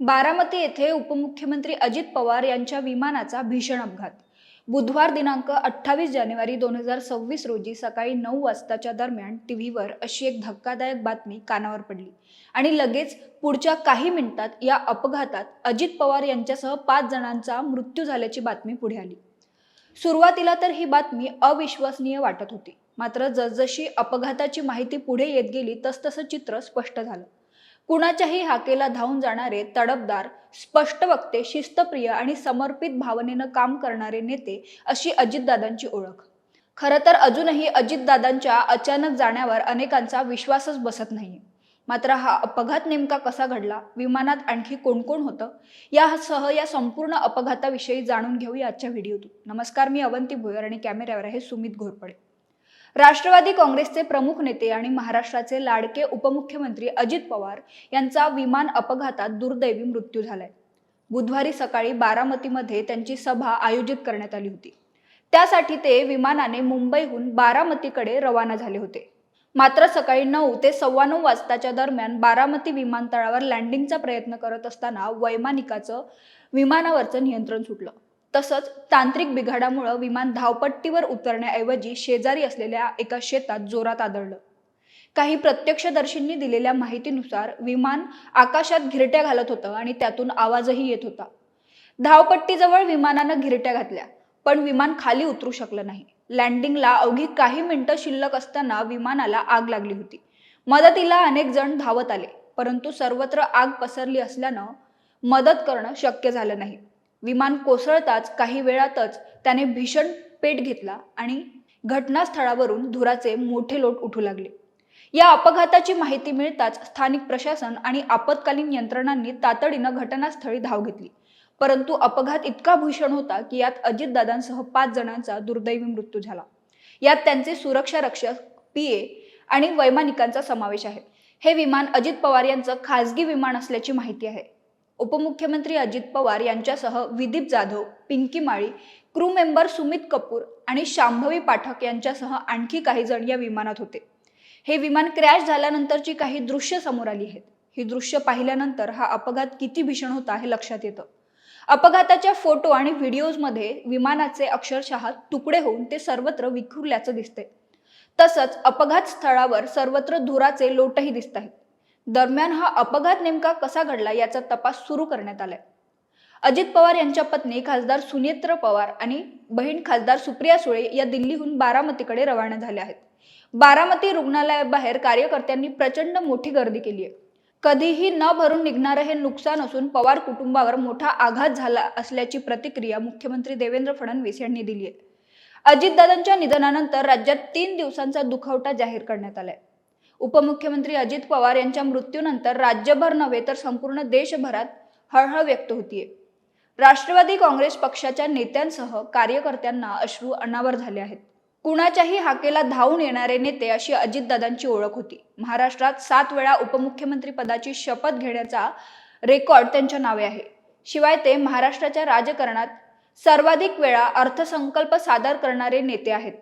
बारामती येथे उपमुख्यमंत्री अजित पवार यांच्या विमानाचा भीषण अपघात. बुधवार दिनांक अठ्ठावीस जानेवारी दोन हजार सव्वीस रोजी सकाळी नऊ वाजताच्या दरम्यान टी व्हीवर अशी एक धक्कादायक बातमी कानावर पडली आणि लगेच पुढच्या काही मिनिटात या अपघातात अजित पवार यांच्यासह पाच जणांचा मृत्यू झाल्याची बातमी पुढे आली. सुरुवातीला तर ही बातमी अविश्वसनीय वाटत होती. मात्र जसजशी अपघाताची माहिती पुढे येत गेली तसतसं चित्र स्पष्ट झालं. कुणाच्याही हाकेला धावून जाणारे तडफदार स्पष्ट वक्ते शिस्तप्रिय आणि समर्पित भावनेनं काम करणारे नेते अशी अजितदादांची ओळख. खरं तर अजूनही अजितदादांच्या अचानक जाण्यावर अनेकांचा विश्वासच बसत नाही. मात्र हा अपघात नेमका कसा घडला विमानात आणखी कोण कोण होतं यासह या संपूर्ण अपघाताविषयी जाणून घेऊया आजच्या व्हिडिओतून. नमस्कार मी अवंती भोयर आणि कॅमेऱ्यावर आहे सुमित घोरपडे. राष्ट्रवादी काँग्रेसचे प्रमुख नेते आणि महाराष्ट्राचे लाडके उपमुख्यमंत्री अजित पवार यांचा विमान अपघातात दुर्दैवी मृत्यू झालाय. बुधवारी सकाळी बारामतीमध्ये त्यांची सभा आयोजित करण्यात आली होती. त्यासाठी ते विमानाने मुंबईहून बारामतीकडे रवाना झाले होते. मात्र सकाळी नऊ ते सव्वा नऊ वाजताच्या दरम्यान बारामती विमानतळावर लँडिंगचा प्रयत्न करत असताना वैमानिकाचं विमानावरचं नियंत्रण सुटलं. तसंच तांत्रिक बिघाडामुळं विमान धावपट्टीवर उतरण्याऐवजी शेजारी असलेल्या एका शेतात जोरात आदळलं. काही प्रत्यक्षदर्शींनी दिलेल्या माहितीनुसार विमान आकाशात घिरट्या घालत होतं आणि त्यातून आवाजही येत होता. धावपट्टीजवळ विमानानं घिरट्या घातल्या पण विमान खाली उतरू शकलं नाही. लँडिंगला अवघी काही मिनिटं शिल्लक असताना विमानाला आग लागली होती. मदतीला अनेक जण धावत आले परंतु सर्वत्र आग पसरली असल्यानं मदत करणं शक्य झालं नाही. विमान कोसळताच काही वेळातच त्याने भीषण पेट घेतला आणि घटनास्थळावरून धुराचे मोठे लोट उठू लागले. या अपघाताची माहिती मिळताच स्थानिक प्रशासन आणि आपत्कालीन यंत्रणांनी तातडीनं घटनास्थळी धाव घेतली. परंतु अपघात इतका भीषण होता की यात अजितदादांसह पाच जणांचा दुर्दैवी मृत्यू झाला. यात त्यांचे सुरक्षा रक्षक पीए आणि वैमानिकांचा समावेश आहे. हे विमान अजित पवार यांचं खासगी विमान असल्याची माहिती आहे. उपमुख्यमंत्री अजित पवार यांच्यासह विदीप जाधव पिंकी माळी क्रू मेंबर सुमित कपूर आणि शांभवी पाठक यांच्यासह आणखी काही जण या विमानात होते. हे विमान क्रॅश झाल्यानंतरची काही दृश्य समोर आली आहेत. ही दृश्य पाहिल्यानंतर हा अपघात किती भीषण होता हे लक्षात येतं. अपघाताच्या फोटो आणि व्हिडिओजमध्ये विमानाचे अक्षरशः तुकडे होऊन ते सर्वत्र विखुरल्याचं दिसते तसंच अपघात स्थळावर सर्वत्र धुराचे लोटही दिसत आहेत. दरम्यान हा अपघात नेमका कसा घडला याचा तपास सुरू करण्यात आलाय. अजित पवार यांच्या पत्नी खासदार सुनेत्र पवार आणि बहीण खासदार सुप्रिया सुळे या दिल्लीहून बारामतीकडे रवाना झाल्या आहेत. बारामती रुग्णालयाबाहेर कार्यकर्त्यांनी प्रचंड मोठी गर्दी केली आहे. कधीही न भरून निघणारं हे नुकसान असून पवार कुटुंबावर मोठा आघात झाला असल्याची प्रतिक्रिया मुख्यमंत्री देवेंद्र फडणवीस यांनी दिली आहे. अजितदादांच्या निधनानंतर राज्यात तीन दिवसांचा दुखवटा जाहीर करण्यात आलाय. उपमुख्यमंत्री अजित पवार यांच्या मृत्यूनंतर राज्यभर नव्हे तर संपूर्ण देशभरात हळहळ व्यक्त होतीये. राष्ट्रवादी काँग्रेस पक्षाच्या नेत्यांसह कार्यकर्त्यांना अश्रू अनावर झाले आहेत. कुणाच्याही हाकेला धावून येणारे नेते अशी अजितदादांची ओळख होती. महाराष्ट्रात सात वेळा उपमुख्यमंत्री पदाची शपथ घेण्याचा रेकॉर्ड त्यांच्या नावे आहे. शिवाय ते महाराष्ट्राच्या राजकारणात सर्वाधिक वेळा अर्थसंकल्प सादर करणारे नेते आहेत.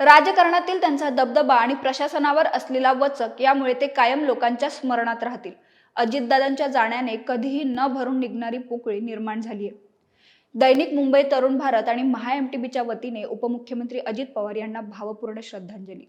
राजकारणातील त्यांचा दबदबा आणि प्रशासनावर असलेला वचक यामुळे ते कायम लोकांच्या स्मरणात राहतील. अजितदादांच्या जाण्याने कधीही न भरून निघणारी पोकळी निर्माण झाली आहे. दैनिक मुंबई तरुण भारत आणि महा एमटीबीच्या वतीने उपमुख्यमंत्री अजित पवार यांना भावपूर्ण श्रद्धांजली.